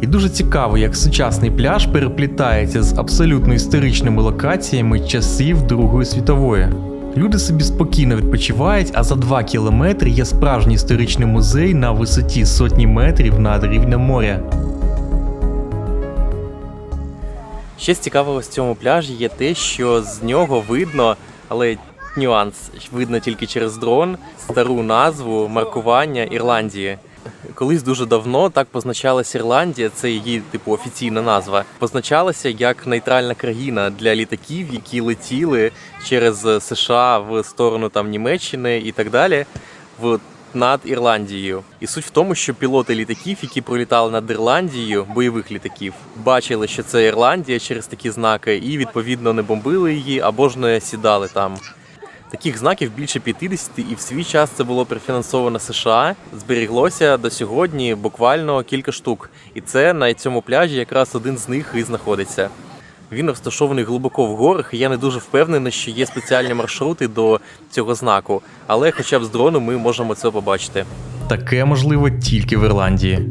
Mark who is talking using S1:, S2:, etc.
S1: І дуже цікаво, як сучасний пляж переплітається з абсолютно історичними локаціями часів Другої світової. Люди собі спокійно відпочивають, а за 2 кілометри є справжній історичний музей на висоті сотні метрів над рівнем моря.
S2: Ще з цікавого з цьому пляжі є те, що з нього видно, але нюанс видно тільки через дрон, стару назву маркування Ірландії. Колись дуже давно так позначалася Ірландія, це її типу офіційна назва. Позначалася як нейтральна країна для літаків, які летіли через США в сторону там Німеччини і так далі. В над Ірландією. І суть в тому, що пілоти літаків, які пролітали над Ірландією, бойових літаків, бачили, що це Ірландія через такі знаки, і відповідно не бомбили її або ж не сідали там. Таких знаків більше 50, і в свій час це було профінансовано США. Зберіглося до сьогодні буквально кілька штук. І це на цьому пляжі якраз один з них і знаходиться. Він розташований глибоко в горах, і я не дуже впевнений, що є спеціальні маршрути до цього знаку. Але хоча б з дрону ми можемо це побачити.
S1: Таке можливо тільки в Ірландії.